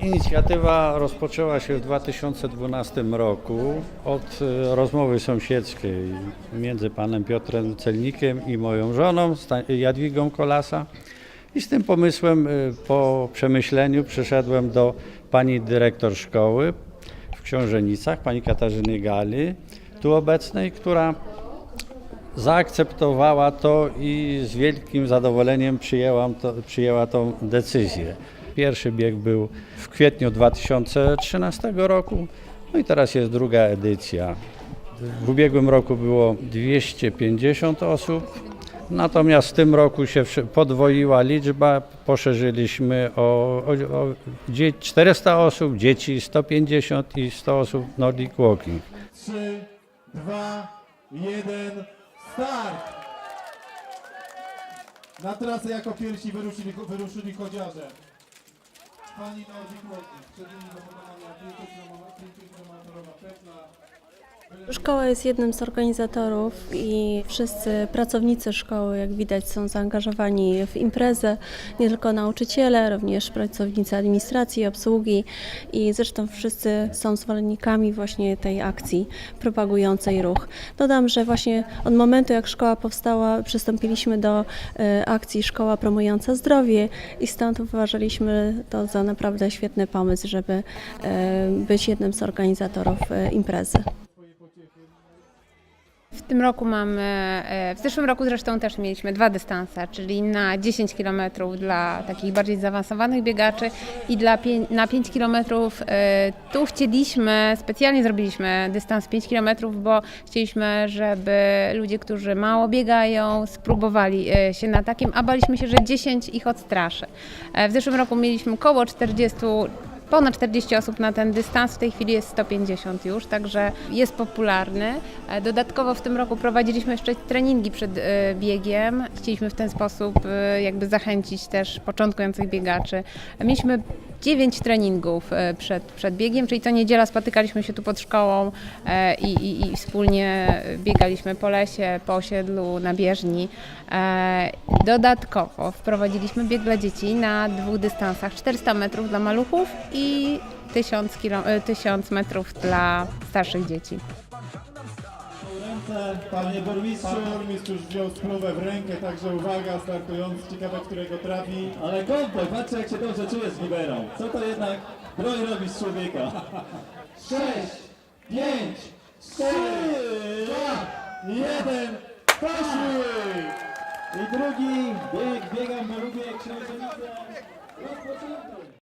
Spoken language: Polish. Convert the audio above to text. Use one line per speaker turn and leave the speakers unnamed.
Inicjatywa rozpoczęła się w 2012 roku od e, rozmowy sąsiedzkiej między panem Piotrem Celnikiem i moją żoną Jadwigą Kolasa. I z tym pomysłem e, po przemyśleniu przyszedłem do pani dyrektor szkoły w Książenicach, pani Katarzyny Gali, tu obecnej, która zaakceptowała to i z wielkim zadowoleniem przyjęłam to, przyjęła tą decyzję. Pierwszy bieg był w kwietniu 2013 roku, no i teraz jest druga edycja. W ubiegłym roku było 250 osób, natomiast w tym roku się podwoiła liczba, poszerzyliśmy o, o, o dzie- 400 osób, dzieci 150 i 100 osób Nordic Walking.
3, 2, 1, start! Na trasę jako pierwsi wyruszyli, wyruszyli. Pani Nordic Walking, przed nimi do pokonania 5-kilometrowa pętla.
Szkoła jest jednym z organizatorów i wszyscy pracownicy szkoły, jak widać, są zaangażowani w imprezę. Nie tylko nauczyciele, również pracownicy administracji, obsługi i zresztą wszyscy są zwolennikami właśnie tej akcji propagującej ruch. Dodam, że właśnie od momentu, jak szkoła powstała, przystąpiliśmy do e, akcji Szkoła Promująca Zdrowie i stąd uważaliśmy to za naprawdę świetny pomysł, żeby e, być jednym z organizatorów e, imprezy.
W tym roku mamy, e, w zeszłym roku zresztą też mieliśmy dwa dystanse, czyli na 10 km dla takich bardziej zaawansowanych biegaczy i dla na 5 km tu chcieliśmy, specjalnie zrobiliśmy dystans 5 km, bo chcieliśmy, żeby ludzie, którzy mało biegają, spróbowali e, się na takim, a baliśmy się, że 10 ich odstraszy. E, W zeszłym roku mieliśmy około 40 Ponad 40 osób na ten dystans, w tej chwili jest 150 już, także jest popularny. E, Dodatkowo w tym roku prowadziliśmy jeszcze treningi przed e, biegiem. Chcieliśmy w ten sposób e, jakby zachęcić też początkujących biegaczy. Mieliśmy 9 treningów e, przed, przed biegiem, czyli co niedziela spotykaliśmy się tu pod szkołą e, i, i, i wspólnie biegaliśmy po lesie, po osiedlu, na bieżni. E, Dodatkowo wprowadziliśmy bieg dla dzieci na dwóch dystansach 400 metrów dla maluchów i 1000, kilo, e, 1000 metrów dla starszych dzieci.
Panie burmistrzu. Pan burmistrz już wziął spluwę w rękę, także uwaga, startujący, ciekawe, którego trafi.
Ale kąpel, patrzcie jak się dobrze czujesz z liberą. Co to jednak broń robi z człowieka?
6, 5, 4, 2, 1, poszły!
I drugi bieg, biegam, bo lubię księżenice. Rozpoczynamy.